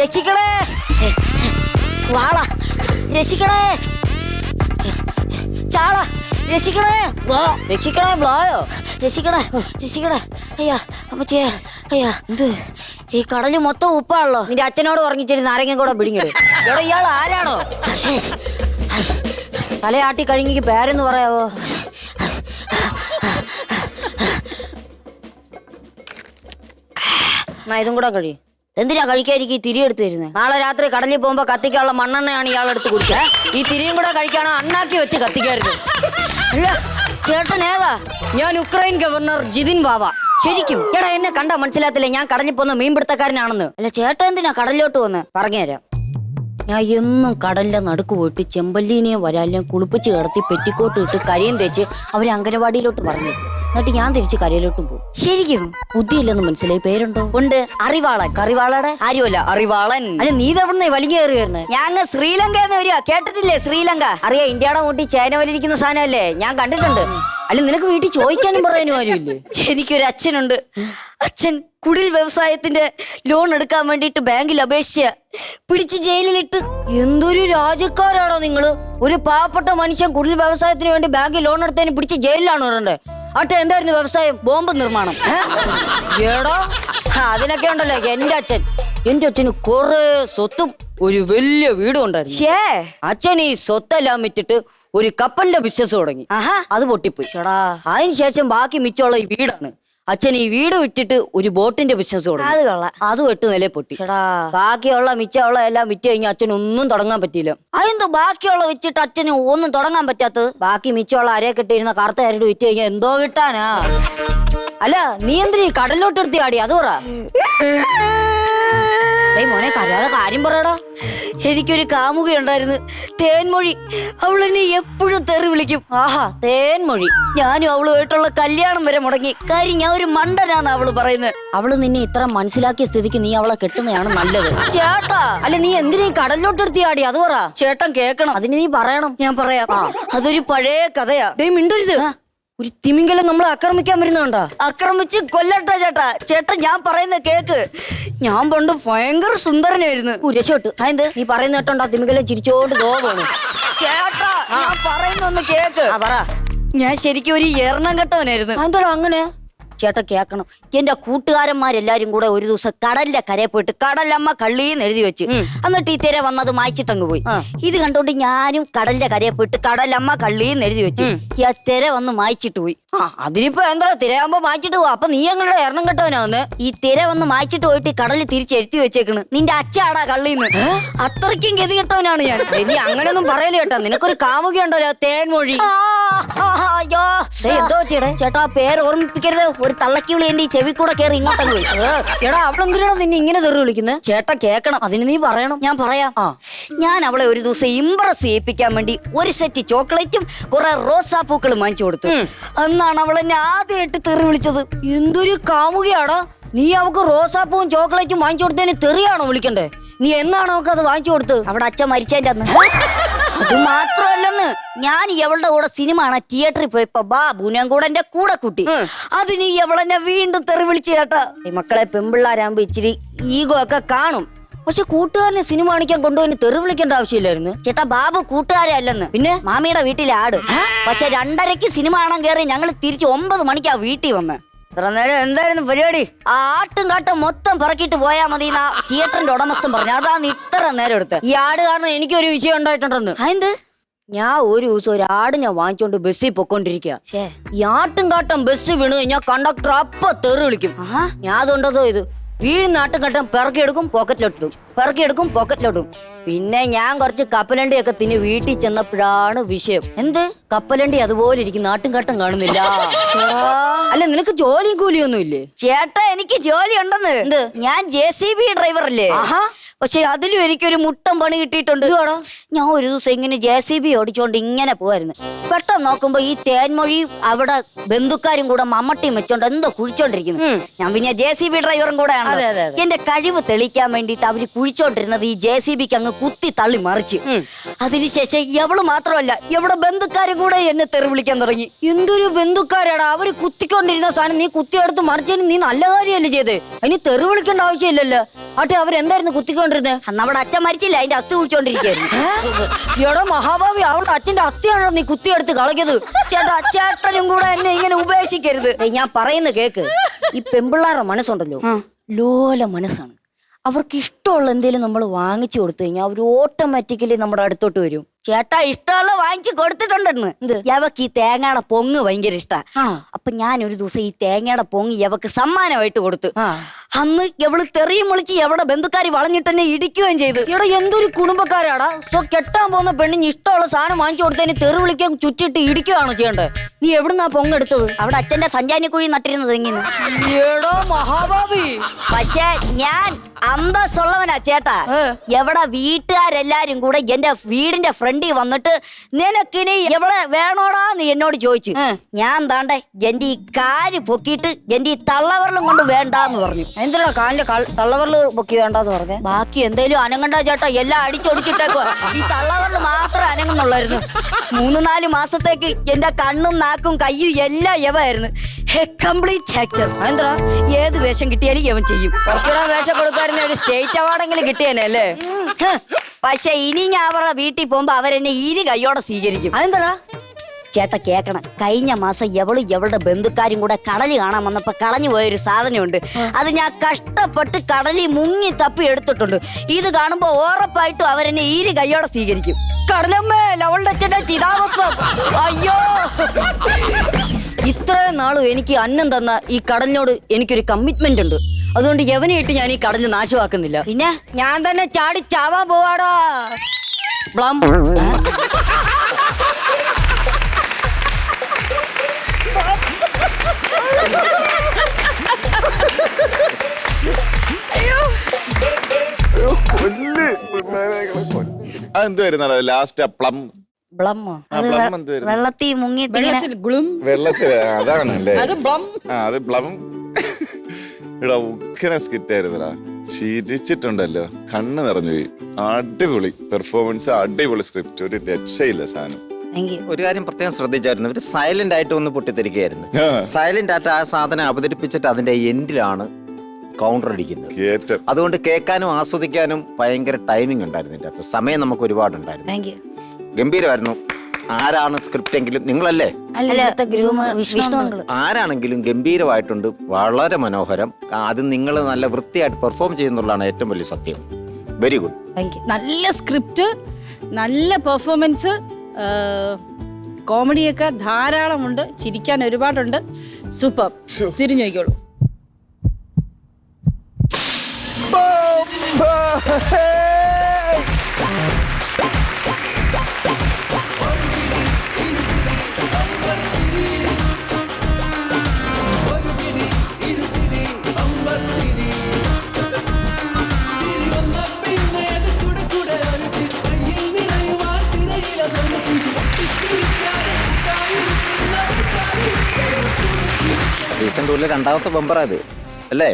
രക്ഷിക്കണേ വാള. രക്ഷിക്കണേ ചാള. രക്ഷിക്കണേ ബ്ലോ രക്ഷിക്കണേ ബ്ലോയോ രക്ഷിക്കണേ രക്ഷിക്കണേ അയ്യാ അമ്മച്ചേ അയ്യാ. എന്ത്? ഈ കടൽ മൊത്തം ഉപ്പാണല്ലോ. നിന്റെ അച്ഛനോട് ഉറങ്ങിച്ചിട്ട് നാരങ്ങ കൂടെ പിടിങ്ങട്. ഇവിടെ ഇയാൾ ആരാണോ. തലയാട്ടി കഴിഞ്ഞിക്ക് പേരെന്ന് പറയാവോ? എന്നാ ഇതും കൂടെ കഴിയും. എന്തിനാ കഴിക്കാതിരിക്കും ഈ തിരി എടുത്ത് തരുന്നത് നാളെ രാത്രി കടലിൽ പോകുമ്പോ കത്തിക്കാനുള്ള മണ്ണെണ്ണയാണ് ഇയാൾ എടുത്ത് കുടിക്കുക. ഈ തിരിയും കൂടെ കഴിക്കാണോ അണ്ണാക്കി വെച്ച് കത്തിക്കായിരുന്നു. അല്ല ചേട്ടൻ ഏതാ? ഞാൻ ഉക്രൈൻ ഗവർണർ ജിതിൻ ബാബ ശരിക്കും. എടാ എന്നെ കണ്ടാ മനസ്സിലാത്തില്ല ഞാൻ കടലിൽ പോകുന്ന മീൻപിടുത്തക്കാരനാണെന്ന്. അല്ല ചേട്ടൻ എന്തിനാ കടലിലോട്ട് വന്ന് പറഞ്ഞുതരാം. ഞാൻ എന്നും കടലിന്റെ നടുക്ക് പോയിട്ട് ചെമ്പല്ലീനെയും വരാലിനെയും കുളിപ്പിച്ച് കിടത്തി പെറ്റിക്കോട്ട് ഇട്ട് കരിയും തേച്ച് അവരെ അങ്കനവാടിയിലോട്ട് പറഞ്ഞു എന്നിട്ട് ഞാൻ തിരിച്ച് കരയിലോട്ടും പോകും. ശരിക്കും ബുദ്ധിയില്ലെന്ന് മനസ്സിലായി. പേരുണ്ടോ? ഉണ്ട്. അറിവാളൻ. കറിവാളയുടെ ആരുമല്ല അറിവാളൻ. അല്ല നീ തവണ വലിഞ്ഞു കയറി വരുന്നത് ഞാൻ അങ്ങ് ശ്രീലങ്ക എന്ന് വരിക. കേട്ടിട്ടില്ലേ ശ്രീലങ്ക? അറിയാ ഇന്ത്യയുടെ മുട്ടി ചേന വലിരിക്കുന്ന സാധനമല്ലേ? ഞാൻ കണ്ടിട്ടുണ്ട്. അല്ല നിനക്ക് വീട്ടിൽ ചോദിക്കാനും പറയാനും ആരുമില്ലേ? എനിക്കൊരു അച്ഛനുണ്ട്. അച്ഛൻ കുടിൽ വ്യവസായത്തിന്റെ ലോൺ എടുക്കാൻ വേണ്ടിയിട്ട് ബാങ്കിൽ അപേക്ഷിച്ച പിടിച്ച് ജയിലിലിട്ട് എന്തൊരു രാജ്യക്കാരാണോ നിങ്ങൾ? ഒരു പാവപ്പെട്ട മനുഷ്യൻ കുടിൽ വ്യവസായത്തിന് വേണ്ടി ബാങ്കിൽ ലോൺ എടുത്തതിന് പിടിച്ച് ജയിലിലാണ് വരണ്ടേ? അട്ടെ എന്തായിരുന്നു വ്യവസായം? ബോംബ് നിർമ്മാണം. ഏടോ അതിനൊക്കെ ഉണ്ടല്ലോ എന്റെ അച്ഛൻ. എന്റെ അച്ഛന് കുറെ സ്വത്തും ഒരു വലിയ വീടും ഉണ്ടായിരുന്നു. അച്ഛൻ ഈ സ്വത്തെല്ലാം വിറ്റിട്ട് ഒരു കപ്പലിന്റെ ബിസിനസ് തുടങ്ങി. അത് പൊട്ടിപ്പോയി. അതിനുശേഷം ബാക്കി മിച്ചമുള്ള ഈ വീടാണ്. അച്ഛൻ ഈ വീട് വിറ്റിട്ട് ഒരു ബോട്ടിന്റെ ബിസിനസ് തുടങ്ങി. അത് കൊള്ളാം. അതും എട്ട് നില പൊട്ടി. ബാക്കിയുള്ള മിച്ചമുള്ള എല്ലാം വിറ്റ് കഴിഞ്ഞാൽ അച്ഛൻ ഒന്നും തുടങ്ങാൻ പറ്റിയില്ല. അതെന്തോ ബാക്കിയുള്ള വെച്ചിട്ട് അച്ഛന് ഒന്നും തുടങ്ങാൻ പറ്റാത്തത്? ബാക്കി മിച്ചമുള്ള അരയെ കെട്ടിയിരുന്ന കറുത്ത അരട് വിറ്റ് കഴിഞ്ഞാൽ എന്തോ കിട്ടാനാ? അല്ല നീ എന്തിനീ കടലിലോട്ട് എടുത്തി ആടി അത് പറ. ഏയ് മോനെ കരയാതെ കാര്യം പറയടാ. എനിക്കൊരു കാമുക ഉണ്ടായിരുന്നു. തേൻമൊഴി. അവൾ എന്നെ എപ്പോഴും തെറി വിളിക്കും. ആഹാ തേൻമൊഴി. ഞാനും അവളുമായിട്ടുള്ള കല്യാണം വരെ മുടങ്ങി. കാര്യം ഞാൻ ഒരു മണ്ടനാന്ന് അവൾ പറയുന്നത്. അവൾ നിന്നെ ഇത്ര മനസ്സിലാക്കിയ സ്ഥിതിക്ക് നീ അവളെ കെട്ടുന്നതാണ് നല്ലത്. ചേട്ടാ അല്ല നീ എന്തിനാ കടലിലോട്ടെടുത്തി ആടി അത് പറ. ചേട്ടൻ കേക്കണം അതിന് നീ പറയണം. ഞാൻ പറയാം. അതൊരു പഴയ കഥയാ. മിണ്ടരുത്. ഒരു തിമിങ്കലം നമ്മൾ ആക്രമിക്കാൻ വരുന്നുണ്ടോ ആക്രമിച്ച് കൊല്ലട്ടെ ചേട്ടാ. ചേട്ടാ ഞാൻ പറയുന്ന കേക്ക്. ഞാൻ പണ്ട് ഭയങ്കര സുന്ദരനായിരുന്നു. രക്ഷോട്ട് അതെന്ത് നീ പറയുന്ന കേട്ടോണ്ടോ തിമിങ്കലം ചിരിച്ചോണ്ട് തോന്നുന്നു ചേട്ടാ ഞാൻ പറയുന്ന ഒന്ന് കേക്ക്. പറ. ഞാൻ ശരിക്കും ഒരു എറണം കെട്ടവനായിരുന്നു. എന്തോ അങ്ങനെ? ചേട്ടാ കേൾക്കണം എന്റെ കൂട്ടുകാരന്മാരെല്ലാരും കൂടെ ഒരു ദിവസം കടലിന്റെ കരയിൽ പോയിട്ട് കടലമ്മ കള്ളീന്ന് എഴുതി വെച്ച്. എന്നിട്ട് ഈ തിര വന്നത് മായ്ച്ചിട്ടങ്ങ് പോയി. ഇത് കണ്ടോണ്ട് ഞാനും കടലിന്റെ കരയിൽ പോയിട്ട് കടലമ്മ കള്ളീന്ന് എഴുതി വെച്ചു ഈ ആ തിര വന്ന് മായ്ച്ചിട്ട് പോയി. ആ അതിനിപ്പോ എന്താ തിരയാകുമ്പോ മായ്ച്ചിട്ട് പോവാ അപ്പൊ നീ എങ്ങനെ എണ്ണം കെട്ടവനാന്ന് ഈ തിര വന്ന് മായ്ച്ചിട്ട് പോയിട്ട് കടലിൽ തിരിച്ച് എഴുത്തി വെച്ചേക്കണ്. നിന്റെ അച്ഛാടാ കള്ളീന്ന്. അത്രയ്ക്കും ഗതി കെട്ടവനാണ് ഞാൻ. നീ അങ്ങനെയൊന്നും പറയൽ കേട്ടോ നിനക്കൊരു കാമുക ഉണ്ടല്ലോ തേൻമൊഴി. ചേട്ടാ പേര് ഓർമ്മിപ്പിക്കരുത്. ഒരു തള്ളക്കിളി എന്റെ ഈ ചെവി കൂടെ കയറി ഇങ്ങോട്ടങ്ങ് പോയി എടാ അവളെന്തിനാണോ നിന്നെ ഇങ്ങനെ തെറി വിളിക്കുന്നത് ചേട്ടാ കേക്കണം. അതിന് നീ പറയണം. ഞാൻ പറയാം. ആ. ഞാൻ അവളെ ഒരു ദിവസം ഇംപ്രസ് ചെയ്യിപ്പിക്കാൻ വേണ്ടി ഒരു സെറ്റ് ചോക്ലേറ്റും കുറെ റോസാപ്പൂക്കളും വാങ്ങിച്ചു കൊടുത്തു. അന്നാണ് അവൾ എന്നെ ആദ്യമായിട്ട് തെറി വിളിച്ചത്. എന്തൊരു കാമുകയാടാ. നീ അവക്ക് റോസാപ്പൂവും ചോക്ലേറ്റും വാങ്ങിച്ചു കൊടുത്തതിന് തെറിയാണോ വിളിക്കണ്ടേ? നീ എന്നാണ് അവക്ക് അത് വാങ്ങിച്ചു കൊടുത്തത് അവിടെ അച്ഛൻ മരിച്ചതിന്റെ അന്ന്. അത് മാത്രമല്ലെന്ന് ഞാൻ എവളുടെ കൂടെ സിനിമ കാണാൻ തിയേറ്ററിൽ പോയപ്പോ ബാബുനം കൂടെ എന്റെ കൂടെ കുട്ടി അതിന് എവളെന്നെ വീണ്ടും തെറി വിളിച്ചു കേട്ടാ. ഈ മക്കളെ പെമ്പിള്ളാരാകുമ്പോ ഇച്ചിരി ഈഗോ ഒക്കെ കാണും. പക്ഷെ കൂട്ടുകാരനെ സിനിമ കാണിക്കാൻ കൊണ്ടുപോയി തെറി വിളിക്കേണ്ട ആവശ്യമില്ലായിരുന്നു. ചേട്ടാ ബാബു കൂട്ടുകാരെ അല്ലെന്ന്. പിന്നെ മാമിയുടെ വീട്ടിലെ ആട്. പക്ഷെ രണ്ടരയ്ക്ക് സിനിമ കാണാൻ കയറി ഞങ്ങൾ തിരിച്ച് ഒമ്പത് മണിക്കാ വീട്ടിൽ വന്ന്. ഇത്ര നേരം എന്തായിരുന്നു പരിപാടി? ആ ആട്ടും കാട്ടും മൊത്തം പറക്കിട്ട് പോയാ മതി എന്നാ തിയേറ്ററിന്റെ ഉടമസ്ഥൻ പറഞ്ഞു. അതാണ് ഇത്ര നേരം എടുത്ത്. ഈ ആട് കാരണം എനിക്കൊരു വിഷയം ഉണ്ടായിട്ടുണ്ടെന്ന്. എന്ത്? ഞാൻ ഒരു ദിവസം ഒരു ആട് ഞാൻ വാങ്ങിച്ചോണ്ട് ബസ്സിൽ പൊക്കോണ്ടിരിക്കുക ഈ ആട്ടും കാട്ടം ബസ് വീണ് കഴിഞ്ഞാൽ കണ്ടക്ടർ അപ്പൊ തെറി വിളിക്കും. ഞാൻ അതുകൊണ്ടതോ ഇത്? വീഴുന്ന ആട്ടും കാട്ടം പിറക്കിയെടുക്കും പോക്കറ്റിലോട്ടിടും പിറക്കിയെടുക്കും പോക്കറ്റിലോട്ടും പിന്നെ ഞാൻ കുറച്ച് കപ്പലണ്ടിയൊക്കെ തിന്ന് വീട്ടിൽ ചെന്നപ്പോഴാണ് വിഷയം. എന്ത്? കപ്പലണ്ടി അതുപോലെ ഇരിക്കും നാട്ടും കാട്ടും കാണുന്നില്ല. അല്ല നിനക്ക് ജോലിയും കൂലിയൊന്നും ഇല്ലേ ചേട്ടാ എനിക്ക് ജോലി ഉണ്ടെന്ന് ഞാൻ ജെ സി ബി ഡ്രൈവർ അല്ലേ പക്ഷെ അതിലും എനിക്കൊരു മുട്ടം പണി കിട്ടിയിട്ടുണ്ട്. ഞാൻ ഒരു ദിവസം ഇങ്ങനെ ജെ സി ബി ഓടിച്ചോണ്ട് ഇങ്ങനെ പോവായിരുന്നു. പെട്ടെന്ന് നോക്കുമ്പോ ഈ തേൻമൊഴിയും അവിടെ ബന്ധുക്കാരും കൂടെ മമ്മട്ടിയും വെച്ചോണ്ട് എന്തോ കുഴിച്ചോണ്ടിരിക്കുന്നു. ഞാൻ പിന്നെ ജെ സി ബി ഡ്രൈവറും കൂടെയാണ് എന്റെ കഴിവ് തെളിയിക്കാൻ വേണ്ടിയിട്ട് അവർ കുഴിച്ചോണ്ടിരുന്നത് ഈ ജെ സി ബിക്ക് അങ്ങ് കുത്തി തള്ളി മറിച്ച്. അതിനുശേഷം എവൾ മാത്രമല്ല എവിടെ ബന്ധുക്കാരും കൂടെ എന്നെ തെറി വിളിക്കാൻ തുടങ്ങി. എന്തൊരു ബന്ധുക്കാരാടാ അവർ കുത്തിക്കൊണ്ടിരുന്ന സാധനം നീ കുത്തിയെടുത്ത് മറിച്ചതിന് നീ നല്ല കാര്യമല്ലേ ചെയ്ത്. അതിന് തെറി വിളിക്കേണ്ട ആവശ്യമില്ലല്ലോ. ആട്ടെ അവരെന്തായിരുന്നു കുത്തിക്കൊണ്ടിരുന്നത് അന്ന് അവിടെ അച്ഛൻ മരിച്ചില്ല അതിന്റെ അസ്ഥി കുഴിച്ചോണ്ടിരിക്കുന്നു എടോ മഹാഭാവി അവളുടെ അച്ഛന്റെ അസ്ഥിയാണോ നീ കുത്തിയെടുത്ത് കളകിയത് ചേട്ടാ അച്ചേട്ടനും കൂടെ എന്നെ ഇങ്ങനെ ഉപേക്ഷിക്കരുത്. ഞാൻ പറയുന്ന കേക്ക് ഈ പെമ്പിള്ളാരുടെ മനസ്സുണ്ടല്ലോ. ലോല മനസ്സാണ്. അവർക്ക് ഇഷ്ടമുള്ള എന്തെങ്കിലും നമ്മൾ വാങ്ങിച്ചു കൊടുത്തു കഴിഞ്ഞാൽ അവർ ഓട്ടോമാറ്റിക്കലി നമ്മുടെ അടുത്തോട്ട് വരും. ചേട്ടാ ഇഷ്ടമുള്ള വാങ്ങിച്ചു കൊടുത്തിട്ടുണ്ടെന്ന്. എന്ത്? യവക്ക് ഈ തേങ്ങയുടെ പൊങ്ങ് ഭയങ്കര ഇഷ്ടമാണ് അപ്പൊ ഞാൻ ഒരു ദിവസം ഈ തേങ്ങയുടെ പൊങ്ങ് യവക്ക് സമ്മാനമായിട്ട് കൊടുത്തു. അന്ന് എവൾ തെറിയും വിളിച്ച് എവിടെ ബന്ധുക്കാരി വളഞ്ഞിട്ട് തന്നെ ഇടിക്കുകയും ചെയ്തു. ഇവിടെ എന്തൊരു കുടുംബക്കാരാടാ. സോ കെട്ടാൻ പോകുന്ന പെണ്ണിന് ഇഷ്ടമുള്ള സാധനം വാങ്ങിച്ചു കൊടുത്തതിന് തെറി വിളിക്കാൻ ചുറ്റിട്ട് ഇടിക്കുകയാണോ ചെയ്യേണ്ടത് നീ എവിടുന്നാ പൊങ്ങെടുത്തത് അവിടെ അച്ഛന്റെ സഞ്ചാനിക്കുഴി നട്ടിരുന്നത് എങ്ങനെ മഹാഭാവി. പക്ഷേ ഞാൻ അന്തസ്സുള്ളവനാ ചേട്ടാ. എവിടെ വീട്ടുകാരെല്ലാരും കൂടെ എന്റെ വീടിന്റെ ഫ്രണ്ടിൽ വന്നിട്ട് നിനക്കിനി എവിടെ വേണോടാ നീ എന്നോട് ചോദിച്ചു. ഞാൻ താണ്ടെ എന്റെ ഈ കാൽ പൊക്കിയിട്ട് എന്റെ ഈ തള്ളവരലും കൊണ്ട് വേണ്ടാന്ന് പറഞ്ഞു. എന്തിനാ കാലിന്റെ തള്ളവരൽ പൊക്കി വേണ്ടാന്ന് പറഞ്ഞു? ബാക്കി എന്തേലും അനങ്ങണ്ട ചേട്ടാ എല്ലാം അടിച്ചൊടിച്ചിട്ടേക്കോ ഈ തള്ളവരൽ മാത്രം അനങ്ങുന്നുള്ളായിരുന്നു. മൂന്ന് നാല് മാസത്തേക്ക് എന്റെ കണ്ണും നാക്കും കയ്യും എല്ലാം യവായിരുന്നു കംപ്ലീറ്റ് ആക്ടർ എന്താ ഏത് വേഷം കിട്ടിയാലും ഇവൻ ചെയ്യും. കുറച്ചുകൂടെ വേഷം കൊടുക്കാറുന്ന ഒരു സ്റ്റേറ്റ് അവാർഡെങ്കിലും കിട്ടിയേനെ അല്ലേ. പക്ഷെ ഇനി ഞാൻ അവരുടെ വീട്ടിൽ പോകുമ്പോ അവരെന്നെ ഇരു കൈയോടെ സ്വീകരിക്കും. അതെന്താ ചേട്ട കേക്കണം. കഴിഞ്ഞ മാസം എവളും എവളുടെ ബന്ധുക്കാരും കൂടെ കടലി കാണാൻ വന്നപ്പോ കളഞ്ഞു പോയൊരു സാധനമുണ്ട്. അത് ഞാൻ കഷ്ടപ്പെട്ട് കടലി മുങ്ങി തപ്പി എടുത്തിട്ടുണ്ട്. ഇത് കാണുമ്പോ ഉറപ്പായിട്ടും അവരെന്നെ ഈരി കൈയോടെ സ്വീകരിക്കും. കടലമ്മേ ലവളുടെ അച്ഛന്റെ ചിതാവപ്പം അയ്യോ. ഇത്രയും നാളും എനിക്ക് അന്നം തന്ന ഈ കടലിനോട് എനിക്കൊരു കമ്മിറ്റ്മെന്റ് ഉണ്ട്. അതുകൊണ്ട് യവനെയിട്ട് ഞാൻ ഈ കടലിന് നാശമാക്കുന്നില്ല. പിന്നെ? ഞാൻ തന്നെ ചാടി ചാവാൻ പോവാടാ. കൊല്ല്. അതെന്തുവായിരുന്നടാ ലാസ്റ്റ് പ്ലം ബ്ലമ്മോ? ആ, അത് ബ്ലം? വെള്ളത്തിൽ മുങ്ങിയിട്ട് ഇങ്ങനെ വെള്ളത്തിൽ ഗ്ലും അതാണ് അല്ലേ അത് ബ്ലം. ആ അത് ബ്ലം. എടാ ഉക്കിനെ സ്കിറ്റ് ആയിരുന്നടാ ചിരിച്ചിട്ടുണ്ടല്ലോ. കണ്ണ് നിറഞ്ഞു പോയി. അടിപൊളി പെർഫോമൻസ് അടിപൊളി സ്ക്രിപ്റ്റ് ഒരു രക്ഷയില്ല സാധനം. ഒരു കാര്യം പ്രത്യേകം ശ്രദ്ധിച്ചായിരുന്നു. ഇവർ സൈലന്റ് ആയിട്ട് ഒന്ന് പൊട്ടിത്തെറിക്കുകയായിരുന്നു. ആ. സൈലന്റ് ആയിട്ട് ആ സാധനം അവതരിപ്പിച്ചിട്ട് അതിന്റെ എൻഡിലാണ് കൗണ്ടർ അടിക്കുന്നത്. കേറ്റം. അതുകൊണ്ട് കേൾക്കാനും ആസ്വദിക്കാനും ഭയങ്കര ടൈമിംഗ് ഉണ്ടായിരുന്നു ഇതിന്റെ അകത്ത്. സമയം നമുക്ക് ഒരുപാട് ഉണ്ടായിരുന്നു you. ഗംഭീരമായിരുന്നു. ആരാണ് സ്ക്രിപ്റ്റ് എങ്കിലും നിങ്ങളല്ലേ ആരാണെങ്കിലും ഗംഭീരമായിട്ടുണ്ട് വളരെ മനോഹരം. അത് നിങ്ങൾ നല്ല വൃത്തിയായിട്ട് പെർഫോം ചെയ്യുന്നുള്ളതാണ് ഏറ്റവും വലിയ സത്യം. വെരി ഗുഡ് നല്ല സ്ക്രിപ്റ്റ് നല്ല പെർഫോമൻസ് കോമഡിയൊക്കെ ധാരാളമുണ്ട് ചിരിക്കാൻ ഒരുപാടുണ്ട്. സൂപ്പർ. തിരിഞ്ഞു നോക്കിക്കോളൂ. സീസൺ ടൂവിലെ രണ്ടാമത്തെ ബമ്പറാ ഇത്. അല്ലേ?